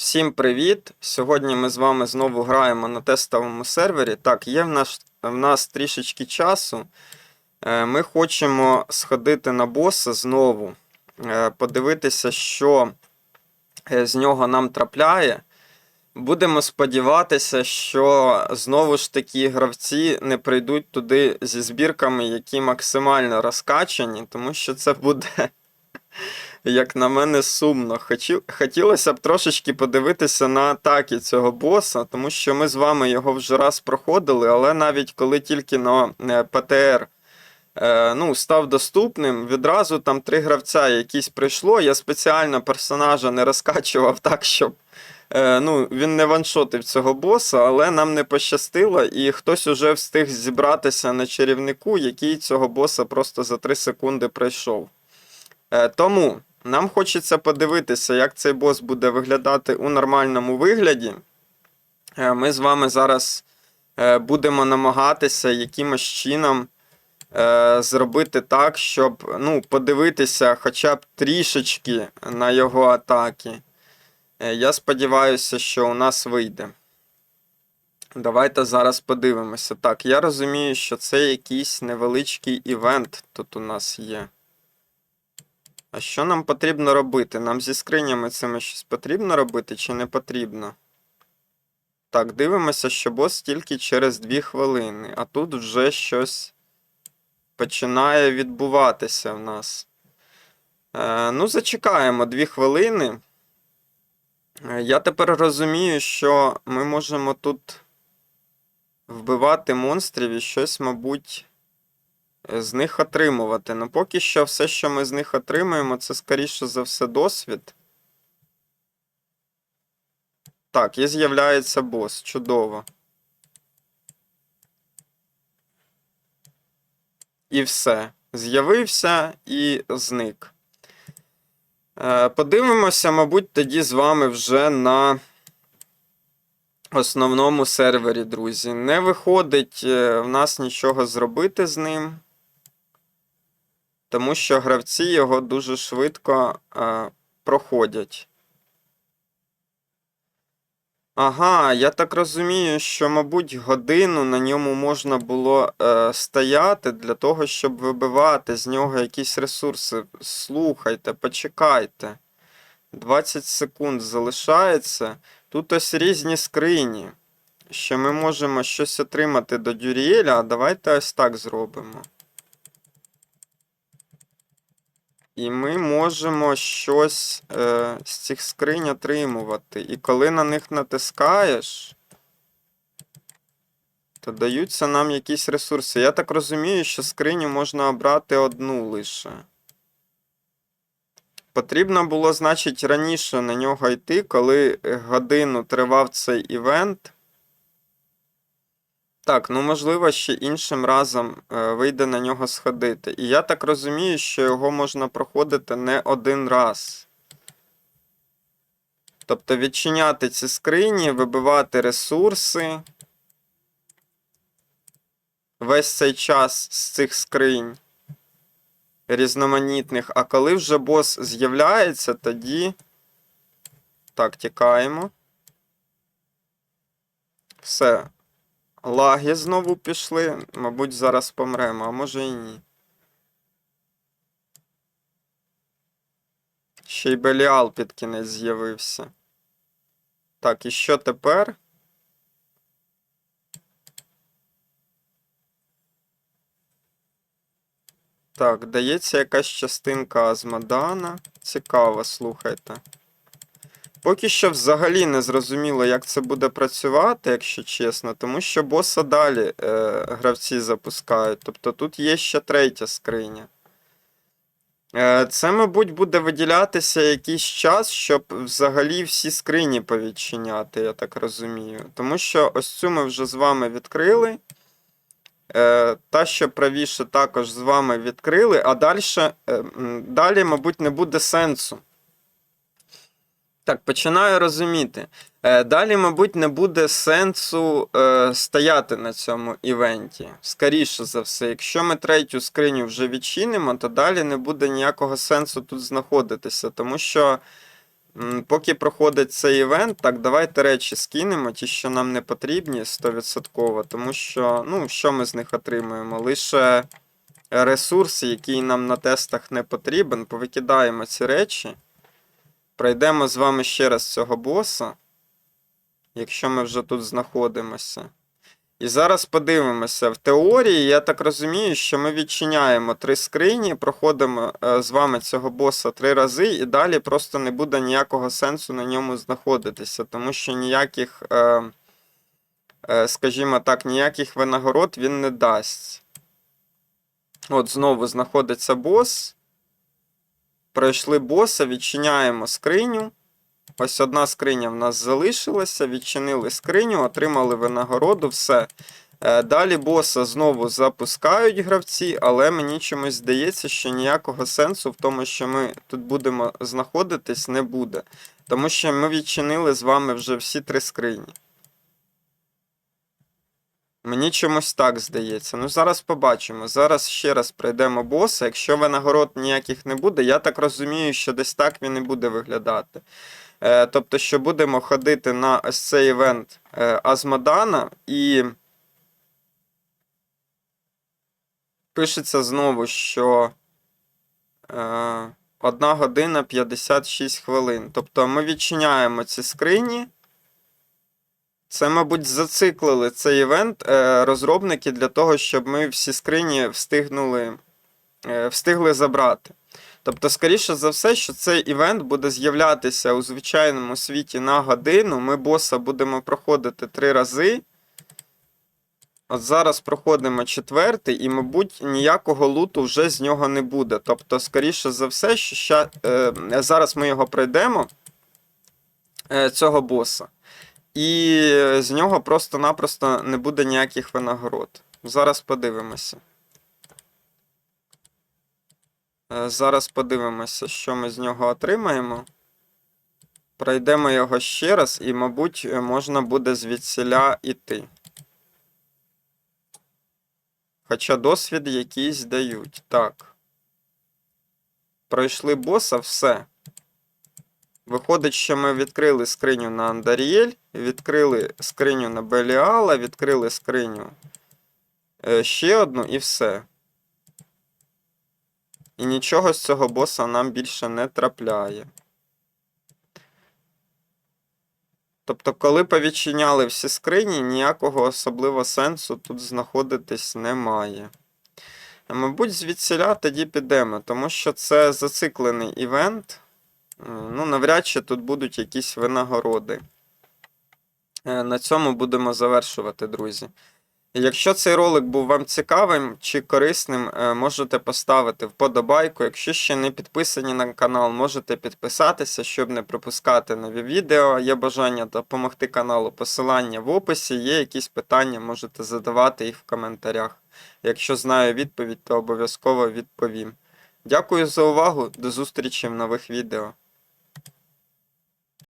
Всім привіт! Сьогодні ми з вами знову граємо на тестовому сервері. Так, є в нас, в нас трішечки часу. Е, Ми хочемо сходити на боса знову, е, подивитися, що е, з нього нам трапляє. Будемо сподіватися, що знову ж таки гравці не прийдуть туди зі збірками, які максимально розкачані, тому що це буде як на мене, сумно. Хотілося б трошечки подивитися на атаки цього боса, тому що ми з вами його вже раз проходили, але навіть коли тільки на е, ПТР е, ну, став доступним, відразу там три гравця якісь прийшло. Я спеціально персонажа не розкачував так, щоб. е, Ну, він не ваншотив цього боса, але нам не пощастило, і хтось уже встиг зібратися на чарівнику, який цього боса просто за 3 секунди пройшов. Е, Тому нам хочеться подивитися, як цей бос буде виглядати у нормальному вигляді. Е, Ми з вами зараз е, будемо намагатися якимось чином е, зробити так, щоб ну, подивитися хоча б трішечки на його атаки. Я сподіваюся, що у нас вийде. Давайте зараз подивимося. Так, я розумію, що це якийсь невеличкий івент тут у нас є. А що нам потрібно робити? Нам зі скринями цими щось потрібно робити чи не потрібно? Так, дивимося, що бос тільки через 2 хвилини, а тут вже щось починає відбуватися в нас. Е, ну, зачекаємо 2 хвилини. Е, Я тепер розумію, що ми можемо тут вбивати монстрів і щось, мабуть з них отримувати. Ну, поки що все, що ми з них отримуємо, це скоріше за все досвід. Так, і з'являється бос. Чудово. І все. З'явився і зник. Е, Подивимося, мабуть, тоді з вами вже на основному сервері, друзі. Не виходить е, в нас нічого зробити з ним тому що гравці його дуже швидко е, проходять. Ага, я так розумію, що, мабуть, годину на ньому можна було е, стояти для того, щоб вибивати з нього якісь ресурси. Слухайте, почекайте. 20 секунд залишається. Тут ось різні скрині. Що ми можемо щось отримати до Дюріеля, а давайте ось так зробимо. І ми можемо щось е, з цих скринь отримувати. І коли на них натискаєш, то даються нам якісь ресурси. Я так розумію, що скриню можна обрати одну лише. Потрібно було, значить, раніше на нього йти, коли годину тривав цей івент. Так, ну можливо, ще іншим разом е, вийде на нього сходити. І я так розумію, що його можна проходити не один раз. Тобто відчиняти ці скрині, вибивати ресурси. Весь цей час з цих скринь різноманітних. А коли вже бос з'являється, тоді. Так, тікаємо. Все. Лаги знову пішли. Мабуть, зараз помремо, а може і ні. Ще й Беліал під кінець з'явився. Так, і що тепер? Так, дається якась частинка Азмадана. Цікаво, слухайте. Поки що взагалі не зрозуміло, як це буде працювати, якщо чесно, тому що боса далі е, гравці запускають. Тобто тут є ще третя скриня. Е, це, мабуть, буде виділятися якийсь час, щоб взагалі всі скрині повідчиняти, я так розумію. Тому що ось цю ми вже з вами відкрили. Е, та, що правіше, також з вами відкрили, а далі, е, далі, мабуть, не буде сенсу. Так, починаю розуміти. Е, Далі, мабуть, не буде сенсу е, стояти на цьому івенті. Скоріше за все, якщо ми третю скриню вже відчинимо, то далі не буде ніякого сенсу тут знаходитися, тому що М, Поки проходить цей івент, так давайте речі скинемо, ті, що нам не потрібні 100%, тому що, ну, що ми з них отримуємо? Лише ресурс, який нам на тестах не потрібен. Повикидаємо ці речі. Пройдемо з вами ще раз цього боса, якщо ми вже тут знаходимося. І зараз подивимося. В теорії, я так розумію, що ми відчиняємо три скрині, проходимо е, з вами цього боса три рази, і далі просто не буде ніякого сенсу на ньому знаходитися, тому що ніяких, е, е, скажімо так, ніяких винагород він не дасть. От знову знаходиться бос. Пройшли боса, відчиняємо скриню. Ось одна скриня в нас залишилася, відчинили скриню, отримали винагороду, все. Е, Далі боса знову запускають гравці, але мені чомусь здається, що ніякого сенсу в тому, що ми тут будемо знаходитись, не буде. Тому що ми відчинили з вами вже всі три скрині. Мені чомусь так здається. Ну, зараз побачимо. Зараз ще раз пройдемо боса. Якщо винагород ніяких не буде, я так розумію, що десь так він і буде виглядати. Е, тобто, що будемо ходити на ось цей івент е, Азмодана і. Пишеться знову, що е, 1 година 56 хвилин. Тобто ми відчиняємо ці скрині. Це, мабуть, зациклили цей івент е, розробники для того, щоб ми всі скрині встигнули, е, встигли забрати. Тобто, скоріше за все, що цей івент буде з'являтися у звичайному світі на годину. Ми боса будемо проходити три рази. От зараз проходимо четвертий, і, мабуть, ніякого луту вже з нього не буде. Тобто, скоріше за все, що ща, е, зараз ми його пройдемо, е, цього боса. І з нього просто-напросто не буде ніяких винагород. Зараз подивимося. Е, Зараз подивимося, що ми з нього отримаємо. Пройдемо його ще раз, і, мабуть, е, можна буде звідсіля іти. Хоча досвід якийсь дають. Так. Пройшли боса, все. Виходить, що ми відкрили скриню на Андаріель, відкрили скриню на Беліала, відкрили скриню е, ще одну і все. І нічого з цього боса нам більше не трапляє. Тобто, коли повідчиняли всі скрині, ніякого особливого сенсу тут знаходитись немає. Мабуть, звідсіля тоді підемо, тому що це зациклений івент. Е, Ну, навряд чи тут будуть якісь винагороди. Е, На цьому будемо завершувати, друзі. Якщо цей ролик був вам цікавим чи корисним, е, можете поставити вподобайку. Якщо ще не підписані на канал, можете підписатися, щоб не пропускати нові відео. Є бажання допомогти каналу, посилання в описі. Є якісь питання, можете задавати їх в коментарях. Якщо знаю відповідь, то обов'язково відповім. Дякую за увагу, до зустрічі в нових відео.